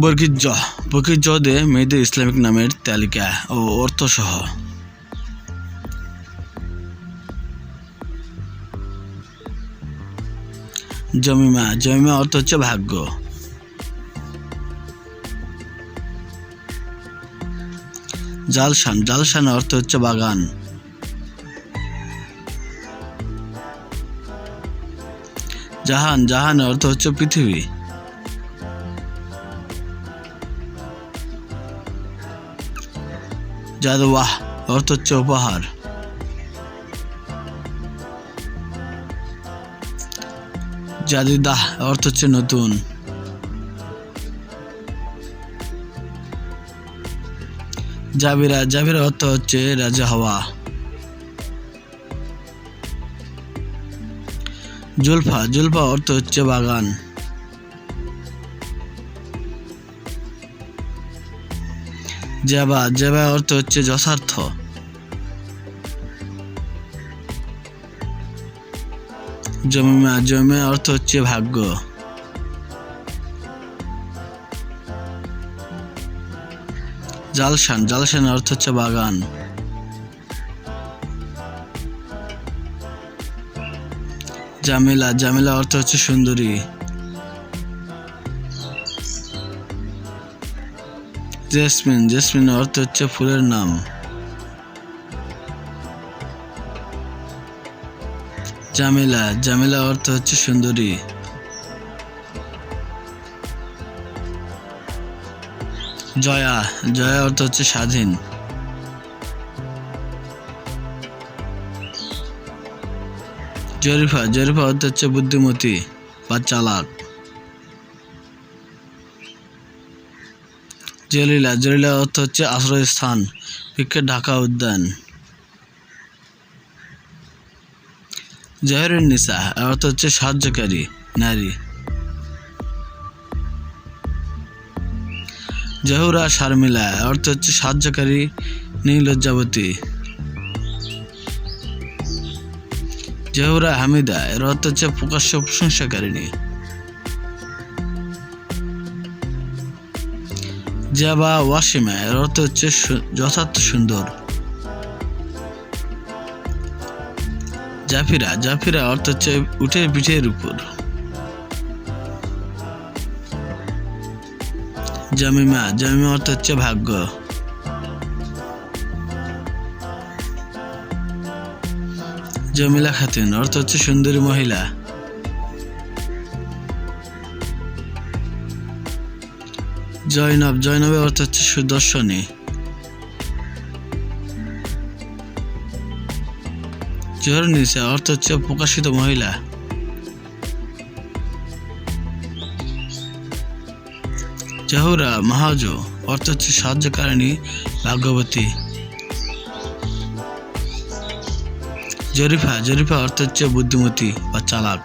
বর্গীর জ বর্গীর জ মেয়েদের ইসলামিক নামের তালিকা ও অর্থ সহ জমিমা জমিমা অর্থ হচ্ছে ভাগ্য। জালসান জালসান অর্থ হচ্ছে বাগান। জাহান জাহান অর্থ হচ্ছে পৃথিবী। জাদওয়াহ অর্থ হচ্ছে উপহার। জাদিদাহ, অর্থ হচ্ছে নতুন। জাবিরা জাবিরা অর্থ হচ্ছে রাজা হওয়া। জুলফা জুলফা অর্থ হচ্ছে বাগান। জেবা জেবা অর্থ হচ্ছে যথার্থ। জমিমা জমিমা অর্থ হচ্ছে ভাগ্য। জালসান জালসান অর্থ হচ্ছে বাগান। জামিলা জামিলা অর্থ হচ্ছে সুন্দরী। জেসমিন জেসমিন অর্থ হচ্ছে ফুলের নাম। জামিলা জামিলা অর্থ হচ্ছে সুন্দরী। জয়া জয়া অর্থ হচ্ছে স্বাধীন। জরিফা জরিফা অর্থ হচ্ছে বুদ্ধিমতী বা চালাক। জলিলা জলিলা অর্থ হচ্ছে আশ্রয়স্থান বিখ্যাত ঢাকা উদ্যান। জহরুন নিসা অর্থ হচ্ছে সাহায্যকারী, নারী। জহুরা, শারমিলা অর্থ হচ্ছে সাহায্যকারী, নীলজ্জাবতী। জহুরা, হামিদা, এর অর্থ হচ্ছে প্রকাশ্য প্রশংসাকারিণী। জাবা ওয়াসিমা, এর অর্থ হচ্ছে যথার্থ সুন্দর। জাফিরা জাফিরা অর্থ হচ্ছে উঠে পিঠের উপর। জামিমা জামিমা অর্থ হচ্ছে ভাগ্য। জমিলা খাতুন, অর্থ হচ্ছে সুন্দরী মহিলা। জয়নব জয়নবের অর্থ হচ্ছে সুদর্শনী। জহরনিসা অর্থ হচ্ছে প্রকাশিত মহিলা। জাহুরা মাহাজ অর্থ হচ্ছে সাহায্যকারিণী, ভাগ্যবতী। জরিফা জরিফা অর্থ হচ্ছে বুদ্ধিমতী বা চালাক।